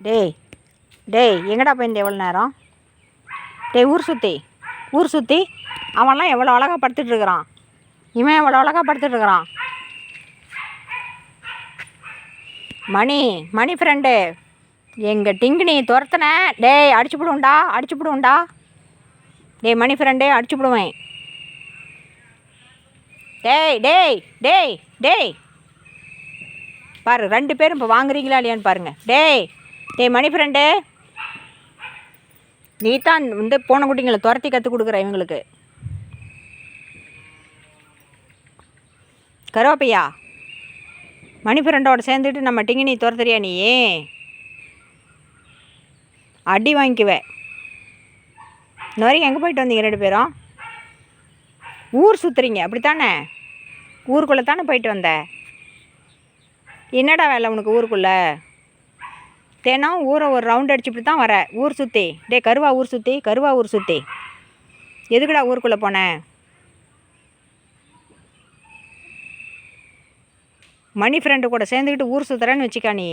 டேய் டேய் எங்கடா போயிருந்த எவ்வளோ நேரம்? டேய் ஊர் சுற்றி ஊர் சுற்றி அவன்லாம் எவ்வளோ அழகா படுத்துட்ருக்குறான் இவன் எவ்வளோ அழகா படுத்துட்ருக்குறான் மணி மணி ஃப்ரெண்டு எங்கள் டிங்கினி துரத்துன? டேய் அடிச்சு விடுவோம்டா அடிச்சு விடுவோம்டா டேய் மணி ஃப்ரெண்டே அடிச்சு விடுவேன் டேய் டேய் டேய் டேய். பாரு ரெண்டு பேரும் இப்போ வாங்குறீங்களா இல்லையான்னு பாருங்கள் டேய் டே மணி ஃப்ரெண்டு நீ தான் வந்து போன குட்டிங்களை துரத்தி கற்றுக் கொடுக்குற இவங்களுக்கு. கருவாப்பையா? மணி ஃப்ரெண்டோட சேர்ந்துட்டு நம்ம டிங்கினி துரத்துறியா நீ? அடி வாங்கிக்குவே. இன்ன வரைக்கும் எங்கே போயிட்டு வந்தீங்க ரெண்டு பேரும்? ஊர் சுற்றுறீங்க அப்படித்தானே? ஊருக்குள்ளே தானே போயிட்டு வந்த? என்னடா வேலை உனக்கு ஊருக்குள்ளே? தினம் ஊரை ஒரு ரவுண்ட் அடிச்சுட்டு தான் வர. ஊர் சுற்றி டே கருவா ஊர் சுற்றி கருவா ஊர் சுற்றி எதுக்குடா ஊருக்குள்ளே போனேன் மணி ஃப்ரெண்டு கூட சேர்ந்துக்கிட்டு ஊர் சுற்றுறேன்னு வச்சுக்கா நீ.